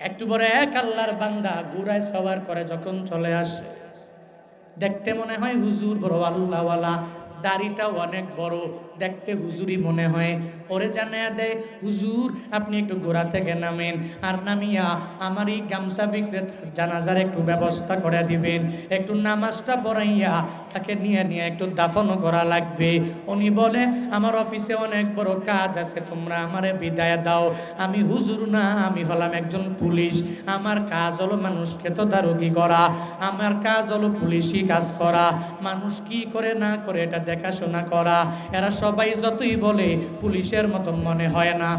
একটু পরে এক আল্লাহর বান্দা ঘুরায় সবার করে যখন চলে আসে। দেখতে মনে হয় হুজুর বড় আল্লাহওয়ালা। দাড়িটাও অনেক বড়, দেখতে হুজুরি মনে হয়। ওরে জানায়া দেয় হুজুর, আপনি একটু গোড়া থেকে নামেন। আর নামিয়া আমার এই গামছা বিক্রেতার জানাজার একটু ব্যবস্থা করে দিবেন। একটু নামাজটা পড়াইয়া তাকে নিয়ে নিয়ে একটু দাফনও করা লাগবে। উনি বলে, আমার অফিসে অনেক বড় কাজ আছে, তোমরা আমারে বিদায় দাও। আমি হুজুর না, আমি হলাম একজন পুলিশ। আমার কাজ হলো মানুষকে তদারকি করা। আমার কাজ হলো পুলিশি কাজ করা। মানুষ কি করে না করে এটা দেখাশোনা করা। এরা সবাই যতই বলে, পুলিশের মতো মনে হয় না।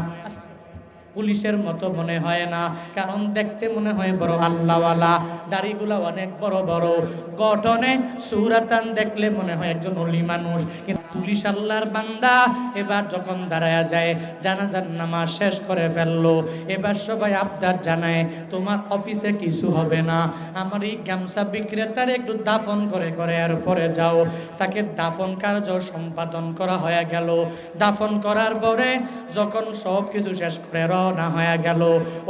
পুলিশের মতো মনে হয় না। কারণ দেখতে মনে হয় বড় আল্লাহওয়ালা। দাড়িগুলা অনেক বড় বড়। গঠনে সুরাতান দেখলে মনে হয় একজন অলি মানুষ। কিন্তু পুলিশ আল্লাহর বান্দা। এবার যখন দাঁড়ায়া যায়, জানাজার নামাজ শেষ করে ফেলল। এবার সবাই আবদার জানায়, তোমার অফিসে কিছু হবে না। আমার এই গামছা বিক্রেতার একটু দাফন করে করে আর পরে যাও। তাকে দাফন কার্য সম্পাদন করা হয়ে গেল। দাফন করার পরে যখন সব কিছু শেষ করে রওনা হয়ে গেল,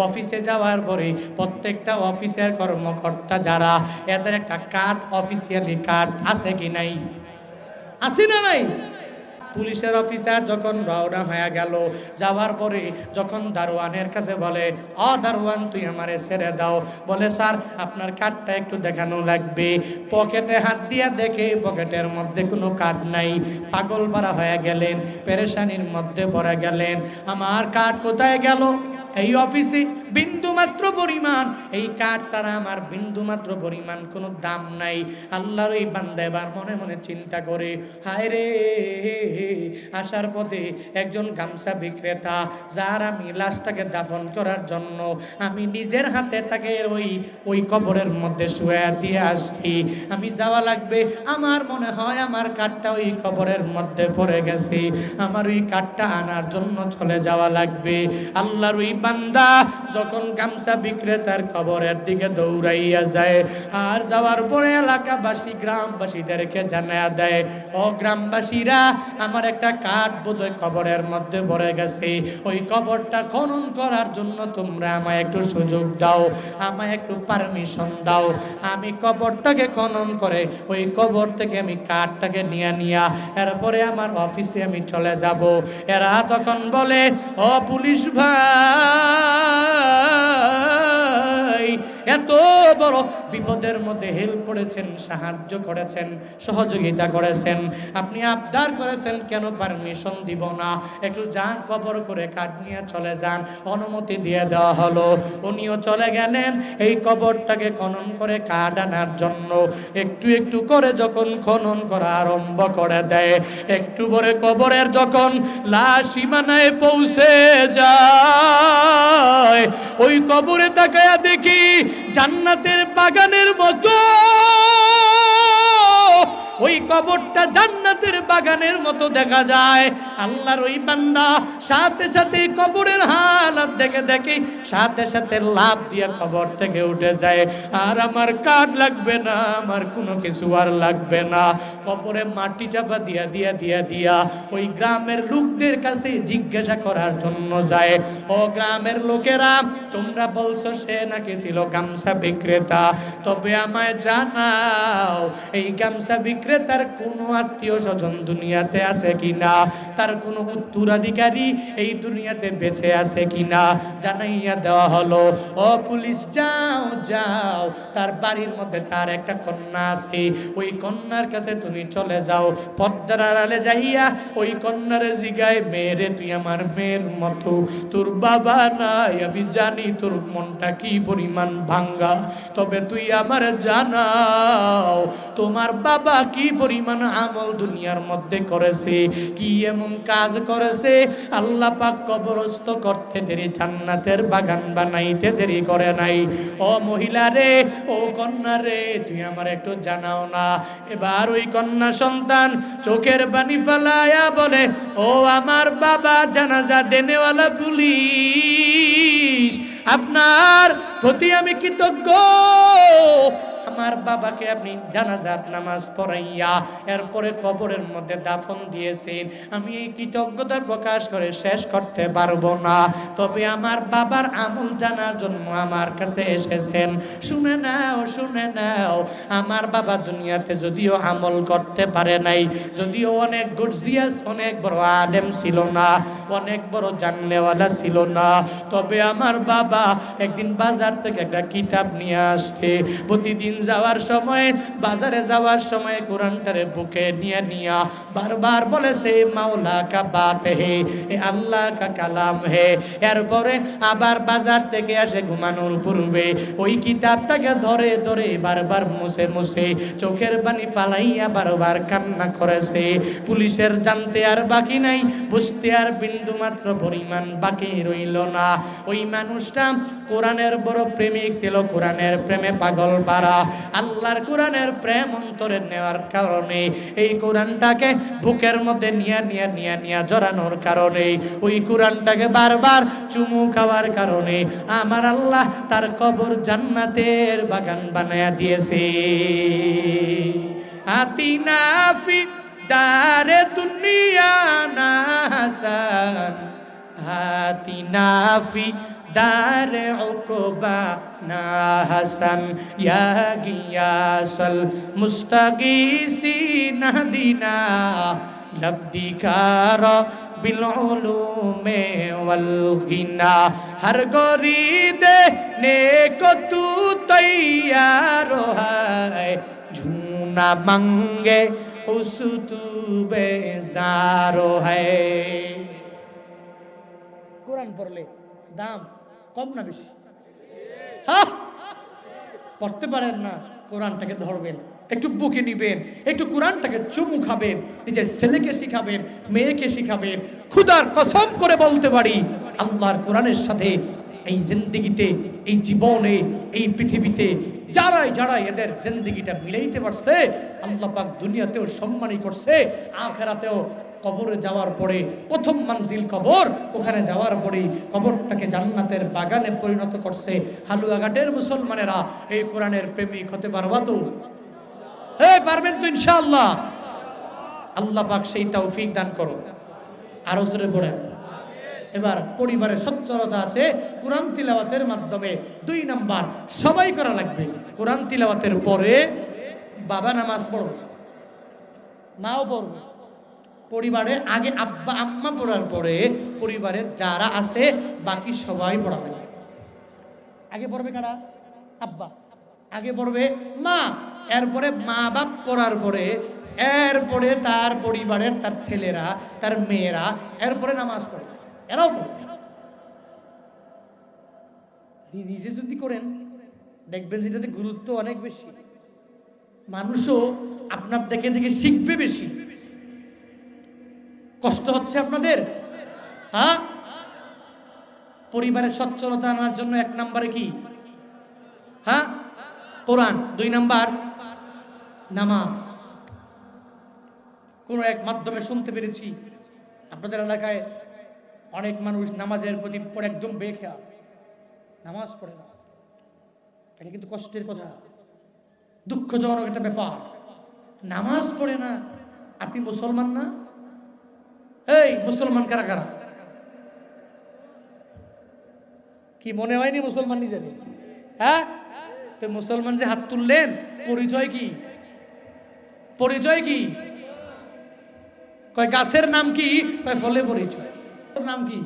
অফিসে যাওয়ার পরে প্রত্যেকটা অফিসের কর্মকর্তা যারা, এদের একটা কার্ড অফিসিয়ালি কার্ড আছে কি নাই? আছে না নাই? পুলিশের অফিসার যখন রওনা হয়ে গেল, যাওয়ার পরে যখন দারোয়ানের কাছে বলে অ দারোয়ান, তুই আমারে ছেড়ে দাও। বলে, স্যার, আপনার কার্ডটা একটু দেখানো লাগবে। পকেটে হাত দিয়া দেখে পকেটের মধ্যে কোনো কার্ড নাই। পাগল পারা হয়ে গেলেন, পেরেশানির মধ্যে পড়ে গেলেন। আমার কার্ড কোথায় গেল? এই অফিসে। বিন্দু মাত্র পরিমাণ। এই কার্ড ছাড়া আমার বিন্দু মাত্র পরিমাণ কোনো দাম নাই। আল্লাহর এই বান্দা এবার মনে মনে চিন্তা করে, হায় রে আসার পথে একজন গামছা বিক্রেতা, যার আমি লাশটাকে দাফন করার জন্য আমি নিজের হাতে তাকে ওই ওই কবরের মধ্যে শুয়ে দিয়ে আসছি। আমি যাওয়া লাগবে, আমার মনে হয় আমার কাঠটা ওই কবরের মধ্যে পড়ে গেছে। আমার ওই কাঠটা আনার জন্য চলে যাওয়া লাগবে। আল্লাহর ওই বান্দা যখন গামছা বিক্রেতার কবরের দিকে দৌড়াইয়া যায়, আর যাওয়ার পরে এলাকাবাসী গ্রামবাসীদেরকে জানায়া দেয়, ও গ্রামবাসীরা আমার একটা কাঠ বোধহয় কবরের মধ্যে পড়ে গেছে। ওই কবরটা খনন করার জন্য তোমরা আমায় একটু সুযোগ দাও, আমায় একটু পারমিশন দাও। আমি কবরটাকে খনন করে ওই কবর থেকে আমি কাঠটাকে নিয়ে নিয়া, এরপরে আমার অফিসে আমি চলে যাব। এরা তখন বলে, ও পুলিশ ভাই এত বড় বিপদের মধ্যে হেল্প করেছেন, সাহায্য করেছেন, সহযোগিতা করেছেন। আপনি আবদার করেছেন, কেন পারমিশন দিব না? একটু যান, কবর করে কাঠ নিয়ে চলে যান, অনুমতি দিয়ে দেওয়া হলো। উনিও চলে গেলেন, এই কবরটাকে খনন করে কাঠ আনার জন্য। একটু একটু করে যখন খনন করা আরম্ভ করে দেয়, একটু করে কবরের যখন লাশ সীমানায় পৌঁছে যায়, ওই কবরে তাকায়া দেখি জান্নাতের বাগানের মতো। ওই কবরটা জান্নাতের বাগানের মতো দেখা যায়। আল্লাহর ওই বান্দা সাথে সাথে কবরের হালাত দেখে দেখে সাথে সাথে লাভ দিয়ে কবর থেকে উঠে যায়। আর আমার কাঠ লাগবে না, আমার কোনো কিছু আর লাগবে না। কবরে মাটি চাপা দিয়া দিয়া দিয়া দিয়া ওই গ্রামের লোকদের কাছে জিজ্ঞাসা করার জন্য যায়। ও গ্রামের লোকেরা, তোমরা বলছো সে নাকি ছিল গামছা বিক্রেতা? তবে আমায় জানাও, এই গামছা বিক্রেতার কোনো আত্মীয় স্বজন দুনিয়াতে আছে কি না তার কোনো উত্তরাধিকারী এই দুনিয়াতে বেঁচে আছে কি না জানাইয়া দেওয়া হলো, ও পুলিশ, যাও যাও, তার বাড়ির মধ্যে তার একটা কন্যা আছে। ওই কন্যার কাছে তুমি চলে যাও। পদ্মার আড়ালে যাইয়া ওই কন্যারে জিগায় মেয়েরে তুই আমার মেয়ের মতো। তোর বাবা নাই, আমি জানি তোর মনটা কি পরিমাণ ভাঙ্গা। তবে তুই আমার জানাও, তোমার বাবা কি পরিমাণ আমল দুনিয়ার মধ্যে করেছে, কি এমন কাজ করেছে, আল্লাহ পাক কবরস্থ করতে দেরি, জান্নাতের বাগান বানাইতে দেরি করে নাই। ও মহিলা রে, ও কন্যা রে তুই আমার একটু জানাও না। এবার ওই কন্যা সন্তান চোখের বাণী ফেলায়া বলে, ও আমার বাবা, জানাজা দেনেওয়ালা পুলিশ, আপনার প্রতি আমি কৃতজ্ঞ। আমার বাবাকে আপনি জানাজার নামাজ পড়াইয়া এরপরে কবরের মধ্যে দাফন দিয়েছেন। আমি এই কৃতজ্ঞতার প্রকাশ করে শেষ করতে পারব না। তবে আমার বাবার আমল জানার জন্য আমার কাছে এসেছেন। শুনে নাও শুনে নাও, আমার বাবা দুনিয়াতে যদিও আমল করতে পারে নাই, যদিও অনেক গর্জিয়াস, অনেক বড় আলেম ছিল না, অনেক বড় জানলেওয়ালা ছিল না। তবে আমার বাবা একদিন বাজার থেকে একটা কিতাব নিয়ে আসছে। প্রতিদিন যাওয়ার সময়, বাজারে যাওয়ার সময় কোরআনটারে বুকে নিয়ে নিয়া বারবার বলেছে মাওলা কা বাত হে, এ আল্লাহ কা কালাম হে। এরপরে আবার বাজার থেকে আসে ঘুমানোর পূর্বে ওই কিতাবটাকে ধরে ধরে বারবার মুছে মুছে চোখের পানি পালাইয়া বারবার কান্না করেছে। পুলিশের জানতে আর বাকি নাই, বুঝতে আর বিন্দু মাত্র পরিমাণ বাকি রইল না। ওই মানুষটা কোরআনের বড় প্রেমিক ছিল, কোরআনের প্রেমে পাগল পারা আল্লাহর কোরআনের প্রেম অন্তরে নেওয়ার কারণে, এই কোরআনটাকে বুকের মধ্যে নিয়ে নিয়ে নিয়ে নিয়ে জড়ানোর কারণে, ওই কোরআনটাকে বারবার চুমু খাওয়ার কারণে আমার আল্লাহ তার কবর জান্নাতের বাগান বানায়া দিয়েছে। আতিনা ফি দারে দুনিয়া না হাসান হাতিনা ফি দারে উকবা না হাসান ইয়া গিয়াসাল মুস্তাগিসি নাহদিনা লফদিকার বিলউলুমে ওয়াল গিনা হর গরিদে নেকো তু তৈয়ার হয়, ঝুনা মঙ্গে উস তু বেজারো হয়। কোরআন পড়লে দাম কম না বেশি? হ্যাঁ? পড়তে পারেন না, কোরআনটাকে ধরবেন, একটু বুকে নিবেন, একটু কোরআনটাকে চুমু খাবেন, নিজের ছেলেকে শিখাবেন, মেয়েকে শিখাবেন খুদার কসম করে বলতে পারি, আল্লাহর কোরআনের সাথে এই জিন্দিগিতে, এই জীবনে, এই পৃথিবীতে যারাই যারাই এদের জিন্দিগিটা মিলাইতে পারছে, আল্লাহ পাক দুনিয়াতেও সম্মানই করছে, আখেরাতেও কবরে যাওয়ার পরে প্রথম মানজিল কবর, ওখানে যাওয়ার পরেই কবরটাকে জান্নাতের বাগানে পরিণত করছে হালুয়াঘাটের মুসলমানেরা। এই কোরআনের প্রেমিক হতে পারবা তো? হ্যাঁ পারবেন তো ইনশাআল্লাহ। আল্লাহ পাক সেই তৌফিক দান করো। আরও জোরে পড়ে এবার পরিবারে সচ্ছলতা আছে, কোরআন তিলাওয়াতের মাধ্যমে দুই নাম্বার, সবাই করা লাগবে। কোরআন তিলাওয়াতের পরে বাবা নামাজ পড়বে মাও পড়বে। পরিবারে আগে আব্বা আম্মা পড়ার পরে পরিবারে যারা আছে, বাকি সবাই পড়াবে। আগে পড়বে কারা? আব্বা। আগে পড়বে মা। এরপরে মা বাপ পড়ার পরে, এরপরে তার পরিবারের তার ছেলেরা, তার মেয়েরা, এরপরে নামাজ পড়বে। এরাও পড়বে। নিজে যদি করেন, দেখবেন যেটাতে গুরুত্ব অনেক বেশি। মানুষও আপনার দেখে দেখে শিখবে বেশি। কষ্ট হচ্ছে আপনাদের? হ্যাঁ? পরিবারের সচ্ছলতা আনার জন্য এক নম্বরে কি? হ্যাঁ? কোরআন, দুই নাম্বার। নামাজ। কোনো এক মাধ্যমে শুনতে পেরেছি। আপনাদের এলাকায় অনেক মানুষ নামাজের প্রতি একদম বেখেয়া নামাজ পড়ে না। এটা কিন্তু কষ্টের কথা। দুঃখজনক একটা ব্যাপার। নামাজ পড়ে না। আপনি মুসলমান না? এই, মুসলমান কারা কারা? কি মনে হয়নি মুসলমান নিজের? হ্যাঁ? তো মুসলমান যে হাত তুললেন, পরিচয় কি? পরিচয় কি? কয়, গাছের নাম কি? কয়, ফলে পরিচয়। নাম কি?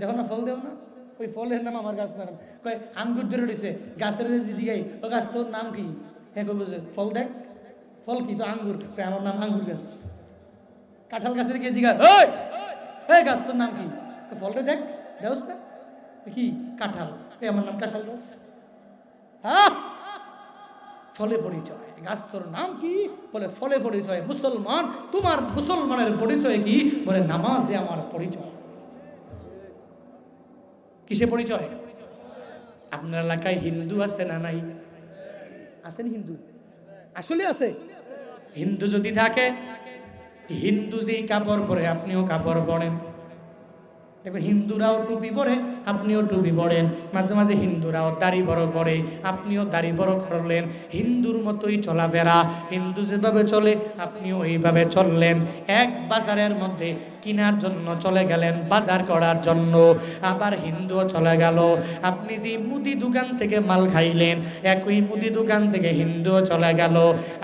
দেখো না, ফল দেও না। ওই ফলের নাম আমার গাছ নাম কয়, আঙ্গুর ধরে রয়েছে। গাছের যে জিগাই ও গাছ তোর নাম কি? হ্যাঁ কই বুঝে, ফল দেখ। ফল কি? তো আঙ্গুর। আমার নাম আঙ্গুর গাছ। কাঁঠাল গাছের কে জিগা ওই এই গাছ, তোর নাম কি? ফলটা দেখ, দেওস না। কি? কাঁঠাল। এই আমার নাম কাঁঠাল গাছ হ্যাঁ ফলে পরিচয়। গাছ, তোর নাম কি? বলে, ফলে পরিচয়। মুসলমান, তোমার মুসলমানের পরিচয় কি? বলে, নামাজে আমার পরিচয়। কিসে পরিচয়? আপনার এলাকায় হিন্দু আছে না নাই? আছেন হিন্দু? আসলে আছে। হিন্দু যদি থাকে হিন্দু যেই কাপড় পরে, আপনিও কাপড় পরেন। দেখবেন হিন্দুরাও টুপি পরে, আপনিও টুপি পরেন। মাঝে মাঝে হিন্দুরাও দাড়ি বড় করে, আপনিও দাড়ি বড় করলেন। হিন্দুর মতোই চলাফেরা। হিন্দু যেভাবে চলে, আপনিও এইভাবে চললেন। এক বাজারের মধ্যে কিনার জন্য চলে গেলেন বাজার করার জন্য। আবার হিন্দুও চলে গেল। আপনি যে মুদি দোকান থেকে মাল খাইলেন, একই মুদি দোকান থেকে হিন্দুও চলে গেল।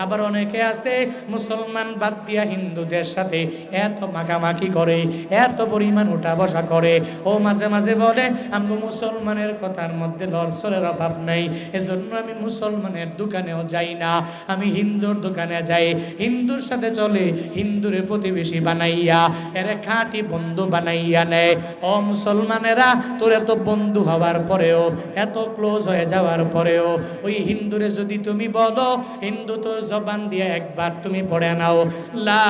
আবার অনেকে আছে, মুসলমান বাদ দিয়া হিন্দুদের সাথে এত মাখামাখি করে, এত পরিমাণ উঠা বসা করে। ও মাঝে মাঝে বলে আমি মুসলমানের কথার মধ্যে লড়সরের অভাব নাই, এজন্য আমি মুসলমানের দোকানেও যাই না, আমি হিন্দুর দোকানে যাই। হিন্দুর সাথে চলে, হিন্দুরে প্রতিবেশী বানাইয়া, এরে খাঁটি বন্ধু বানাইয়া নেয় ও মুসলমানেরা, তোর এত বন্ধু হওয়ার পরেও, এত ক্লোজ হয়ে যাওয়ার পরেও, ওই হিন্দুরে যদি তুমি বলো, হিন্দু তো জবান দিয়ে একবার তুমি পড়ে নাও। লা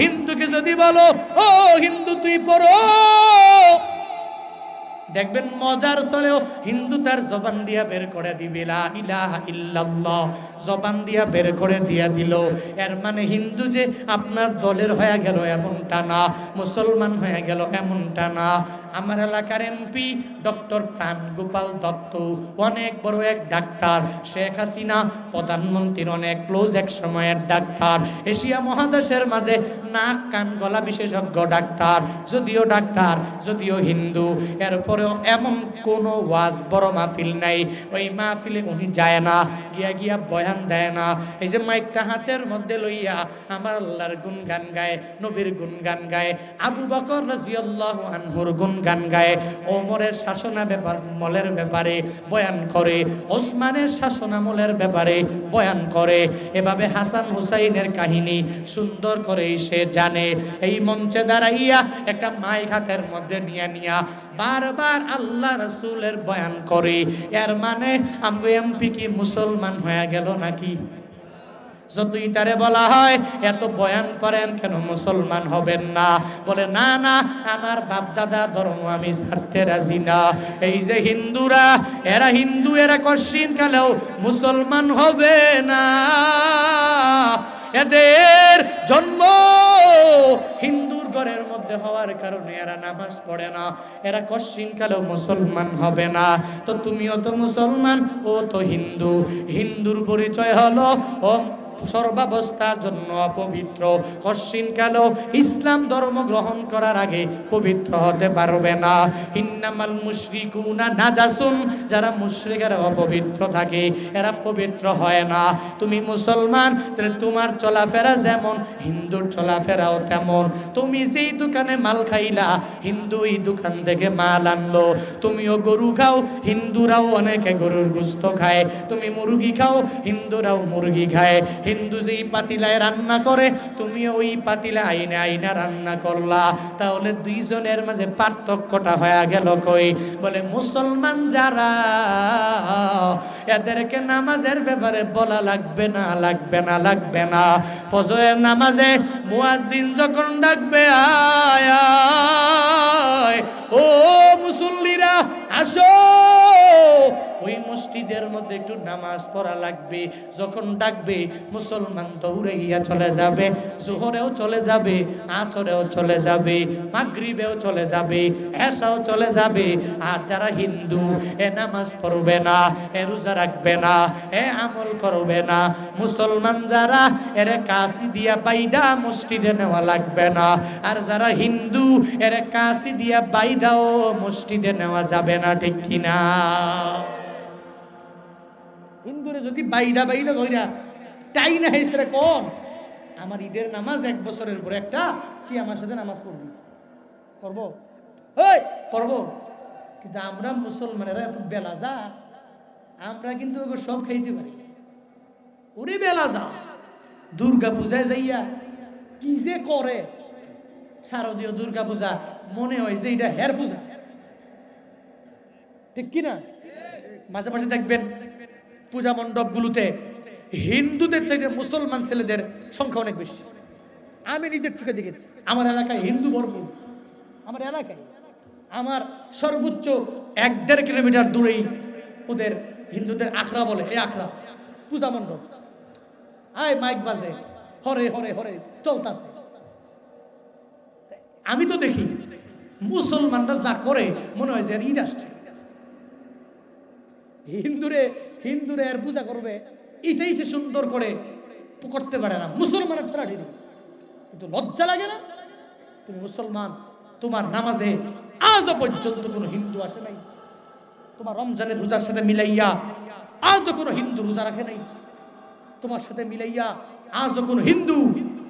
হিন্দুকে যদি বলো, ও হিন্দু, তুই পড়ো। দেখবেন মজার চলেও হিন্দু তার জবান দিয়া বের করে দিবে জবান দিয়া বের করে দিয়া দিল। এর মানে হিন্দু যে আপনার দলের হয়ে গেল এমনটা না, মুসলমান হয়ে গেল এমনটা না। আমার এলাকার এমপি ডক্টর প্রাণ গোপাল দত্ত, অনেক বড় এক ডাক্তার। শেখ হাসিনা প্রধানমন্ত্রীর অনেক ক্লোজ এক সময়ের ডাক্তার। এশিয়া মহাদেশের মাঝে নাক, কান, গলা বিশেষজ্ঞ ডাক্তার। যদিও ডাক্তার, যদিও হিন্দু। এরপরেও এমন কোনো ওয়াজ বড় মাহফিল নাই। ওই মাহফিলে উনি যায় না, গিয়া গিয়া বয়ান দেয় না। এই যে মাইকটা হাতের মধ্যে লইয়া আমার আল্লাহর গুণ গান গায়, নবীর গুণ গান গায়, আবু বকর রাজিয়াল্লাহু আনহুর গুণ গান গায়, ওমরের শাসনা ব্যাপার মলের ব্যাপারে বয়ান করে, ওসমানের শাসনামলের ব্যাপারে বয়ান করে। এভাবে হাসান হুসাইনের কাহিনী সুন্দর করে সে জানে। এই মঞ্চে দাঁড়াইয়া একটা মাইক হাতের মধ্যে নিয়ে নিয়া বারবার আল্লাহ রসুলের বয়ান করে। এর মানে আমগো এমপি কি মুসলমান হয়ে গেল নাকি? যতই তারে বলা হয়, এত বয়ান করেন কেন মুসলমান হবেন না? বলে, না না, আমার বাপ দাদা ধর্ম আমি ছাড়তে রাজি না। এই যে হিন্দুরা, এরা হিন্দু, এরা কশ্চিন, কালেও মুসলমান হবে না। এদের জন্ম হিন্দুর ঘরের মধ্যে হওয়ার কারণে এরা নামাজ পড়ে না, এরা কশিন কালেও মুসলমান হবে না। তো তুমিও তো মুসলমান, ও তো হিন্দু। হিন্দুর পরিচয় হলো ও সর্বাবস্থার জন্য অপবিত্র কশ্চিন কালো ইসলাম ধর্ম গ্রহণ করার আগে পবিত্র হতে পারবে না। হিন্নামাল মুশরিকুনা নাজাসুন, যারা মুশরিকেরা অপবিত্র থাকে, এরা পবিত্র হয় না। তুমি মুসলমান, তাহলে তোমার চলাফেরা যেমন, হিন্দুর চলাফেরাও তেমন। তুমি যেই দোকানে মাল খাইলা, হিন্দু এই দোকান থেকে মাল আনলো। তুমিও গরু খাও, হিন্দুরাও অনেকে গরুর গুস্ত খায়। তুমি মুরগি খাও, হিন্দুরাও মুরগি খায়। হিন্দু যেই পাতিলায় রান্না করে তুমি ওই পাতিলা আইনে আইনা রান্না করলা। তাহলে দুইজনের মাঝে পার্থক্যটা হয়ে গেল কই? বলে, মুসলমান যারা, এদেরকে নামাজের ব্যাপারে বলা লাগবে না লাগবে না লাগবে না। ফজরের নামাজে মুয়াজ্জিন যখন ডাকবে, আয় ও মুসল্লিরা আসো। ওই মসজিদের মধ্যে একটু নামাজ পড়া লাগবে। যখন ডাকবে, মুসলমান দৌড়ে গিয়া চলে যাবে, জোহরেও চলে যাবে, আসরেও চলে যাবে, মাগরিবেও চলে যাবে এসাও চলে যাবে। আর যারা হিন্দু, এ নামাজ পড়বে না, এ রোজা রাখবে না, এ আমল করবে না। মুসলমান যারা, এর কাশি দিয়া বাইদা মসজিদে নেওয়া লাগবে না। আর যারা হিন্দু, এর কাশি দিয়া বাইদাও মসজিদে নেওয়া যাবে না, ঠিক কিনা? হিন্দুরে যদি বাইদা বাইদা কইরা টাই না হেসরে কম, আমার ঈদের নামাজ এক বছরের পরে একটা, তুই আমার সাথে নামাজ পড়বি। পড়ব? ওই পড়ব? কিন্তু আমরা মুসলমানেরা এত বেলা যা আমরা কিন্তু ওকে সব খাইতে পারি। ওরে বেলা যা দুর্গা পূজায় যাইয়া কি যে করে। শারদীয় দুর্গা পূজা মনে হয় যে এটা হের পূজা। ঠিক কিনা মাঝে মাঝে দেখবেন পূজা মণ্ডপগুলোতে হিন্দুদের চাইতে মুসলমান ছেলেদের সংখ্যা অনেক বেশি। আমি নিজের চোখে দেখেছি। আমার এলাকায় হিন্দু ভরপুর আমার এলাকায়। আমার সর্বোচ্চ এক দেড় কিলোমিটার দূরেই ওদের হিন্দুদের আখড়া বলে, এই আখড়া, পূজা মণ্ডপ। আয়, মাইক বাজে। হরে হরে হরে, চলতাছে। আমি তো দেখি মুসলমানরা যা করে, মনে হয় যে ঈদ আসছে। হিন্দুরে হিন্দুরে এর পূজা করবে, এটাই সে সুন্দর করে করতে পারে না। মুসলমানের ঠেলাঠেলি কিন্তু লজ্জা লাগে না? তুমি মুসলমান, তোমার নামাজে আজও পর্যন্ত কোনো হিন্দু আসে নাই। তোমার রমজানের রোজার সাথে মিলাইয়া আজও কোনো হিন্দু রোজা রাখে নাই। তোমার সাথে মিলাইয়া আজও কোনো হিন্দু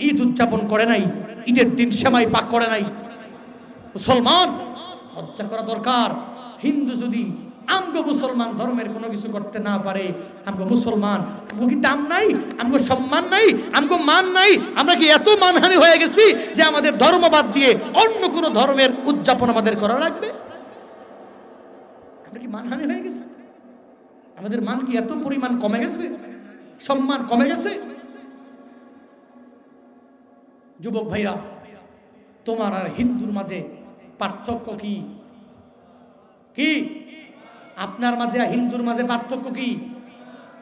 ঈদ উদযাপন করে নাই, ঈদের দিন সেমাই পাক করে নাই। মুসলমান, লজ্জা করা দরকার। হিন্দু যদি আমগো মুসলমান ধর্মের কোনো কিছু করতে না পারে। আমগো মুসলমান, আমগো কি দাম নাই? আমগো সম্মান নাই? আমগো মান নাই? আমরা কি এত মানহানি হয়ে গেছি যে আমাদের ধর্ম বাদ দিয়ে অন্য কোনো ধর্মের উদযাপন আমাদের করা লাগবে? আমরা কি মানহানি হয়ে গেছে? আমাদের মান কি এত পরিমাণ কমে গেছে? সম্মান কমে গেছে? যুবক ভাইরা, তোমার আর হিন্দুর মাঝে পার্থক্য কি? কি? আপনার মাঝে হিন্দুর মাঝে পার্থক্য কি?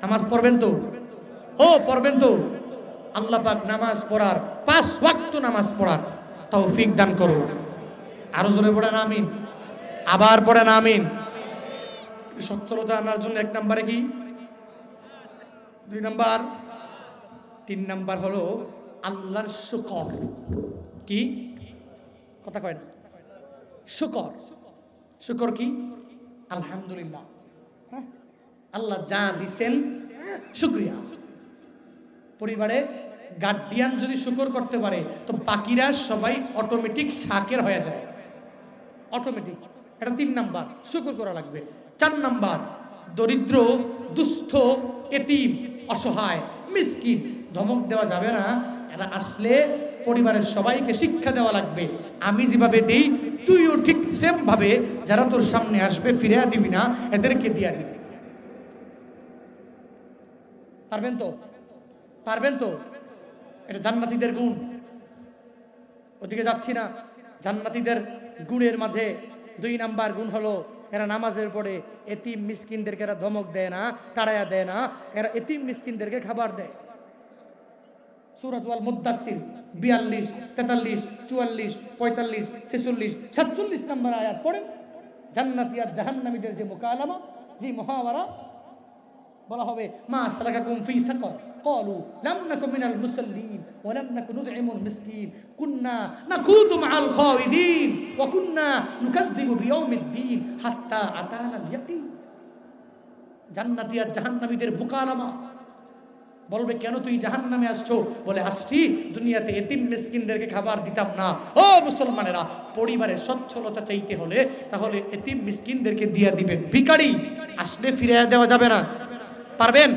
নামাজ পড়বেন তো? ও, পড়বেন তো? আল্লাহ পাক নামাজ পড়ার পাঁচ ওয়াক্ত নামাজ পড়ার তৌফিক দান করো আরও জোরে পড়েন, আমিন। আবার পড়েন, আমিন। সচ্ছলতা আনার জন্য এক নম্বরে কি? দুই নাম্বার। তিন নাম্বার হলো আল্লাহর শুকর। কি? কথা কয় না। শুকর। শুকর কি? আলহামদুলিল্লাহ। হ্যাঁ? আল্লাহ যা দিছেন, শুক্রিয়া। পরিবারে গার্ডিয়ান যদি শুকর করতে পারে, তো বাকিরা সবাই অটোমেটিক শাকের হয়ে যায়। অটোমেটিক এটা তিন নাম্বার। শুকর করা লাগবে। চার নাম্বার, দরিদ্র, দুস্থ, এতিম, অসহায়, মিসকিন। ধমক দেওয়া যাবে না। এরা আসলে পরিবারের সবাইকে শিক্ষা দেওয়া লাগবে। আমি যেভাবে দেই, তুইও ঠিক সেম ভাবে যারা তোর সামনে আসবে ফিরে দিবি না, এদেরকে দিয়া দিবি। পারবেন তো? পারবেন তো? এটা জান্নাতীদের গুণ। ওদিকে যাচ্ছি না। জান্নাতীদের গুণের মাঝে দুই নাম্বার গুণ হলো, এরা নামাজের পরে এতিম মিসকিনদেরকে এরা ধমক দেয় না তাড়ায়া দেয় না, এরা এতিম মিসকিনদেরকে খাবার দেয়। সুরাতুয়াল মুদাসির বিয়াল্লিশ তেতাল্লিশ চুয়াল্লিশ পঁয়তাল্লিশ ছেচল্লিশ সাতচল্লিশ নম্বর আয়াত পড়েন জান্নাতি আর জাহান্নামীদের যে মোকালামা যে মহাওয়ারা বলা হবে মা সালাকাকুম ফি সাকর ক্বালু লাম নাকু মিনাল মুসাল্লিন ওয়া লাম নাকু নুদইমুল মিসকিন কুননা নাকুদু মাআল খাওয়িদিন ওয়া কুননা নুকাযযিবু বিয়াউমিদ্দিন হাত্তা আতানা ইয়াকিন জান্নাতি আর জাহান্নামীদের মোকালামা বলবে, কেন তুই জাহান নামে আসছো? বলে, আসছি, দুনিয়াতে এতিম মিসকিনদেরকে খাবার দিতাম না। ও মুসলমানেরা, পরিবারের সচ্ছলতা চাইতে হলে তাহলে এতিম মিসকিনদেরকে দিয়ে দিবেন ভিকারি আসলে ফিরে দেওয়া যাবে না। পারবেন?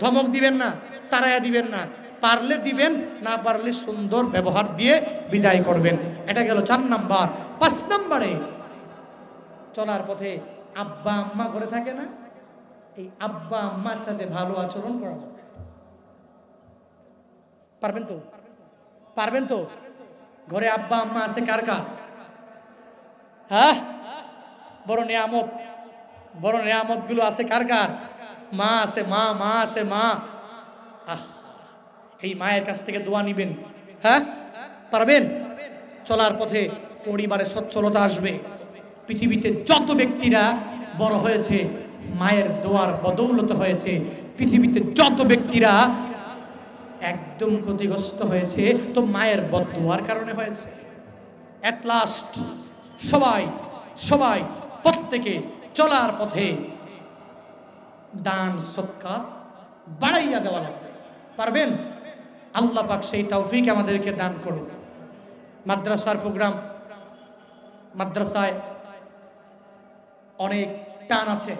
ধমক দিবেন না তারায়া দিবেন না। পারলে দিবেন, না পারলে সুন্দর ব্যবহার দিয়ে বিদায় করবেন। এটা গেল চার নাম্বার। পাঁচ নাম্বারে চলার পথে আব্বা আম্মা করে থাকে না? এই আব্বা আম্মার সাথে ভালো আচরণ করা যাবে পারবেন তো? পারবেন তো? ঘরে আব্বা, আম্মা আছে, কার কার? হ্যাঁ? বড় নিয়ামত বড় নিয়ামতগুলো আছে কার কার? মা আছে, মা মা আছে, মা। আহ, এই মায়ের কাছ থেকে দোয়া নিবেন। হ্যাঁ? পারবেন? চলার পথে পরিবারে সচ্ছলতা আসবে। পৃথিবীতে যত ব্যক্তিরা বড় হয়েছে, মায়ের দোয়ার বদৌলত হয়েছে, পৃথিবীতে যত ব্যক্তিরা একদম ক্ষতিগ্রস্ত হয়েছে, তো মায়ের বদুয়ার কারণে হয়েছে। অ্যাট লাস্ট সবাই সবাই প্রত্যেকে চলার পথে দান, সৎকার বাড়াইয়া দেওয়া লাগবে পারবেন? আল্লাহ পাক সেই তৌফিক আমাদেরকে দান করুন। মাদ্রাসার প্রোগ্রাম, মাদ্রাসায় অনেক টান আছে।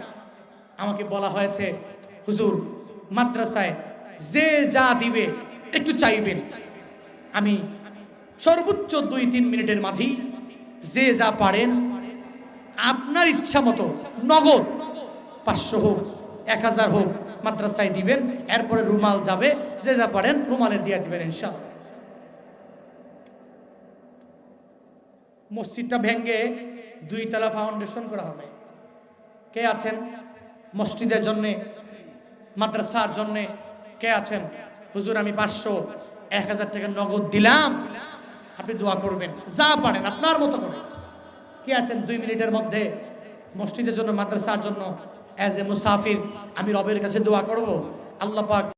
আমাকে বলা হয়েছে, হুজুর, মাদ্রাসায় যে যা দিবে, একটু চাইবেন। আমি সর্বোচ্চ দুই তিন মিনিটের মাঝেই যে যা পারেন, আপনার ইচ্ছা মতো নগদ পাঁচশো হোক, এক হাজার হোক মাদ্রাসায় দিবেন, এরপরে রুমাল যাবে, যে যা পারেন রুমালে দিয়ে দিবেন ইনশাল মসজিদটা ভেঙ্গে দুই তলা ফাউন্ডেশন করা হবে। কে আছেন? মসজিদের জন্যে, মাদ্রাসার জন্যে কে আছেন? হুজুর, আমি পাঁচশো, এক হাজার টাকা নগদ দিলাম। আপনি দোয়া করবেন। যা পারেন, আপনার মতো করে। কে আছেন দুই মিনিটের মধ্যে? মসজিদের জন্য, মাদ্রাসার জন্য অ্যাজ এ মুসাফির, আমি রবের কাছে দোয়া করব। আল্লাহ পাক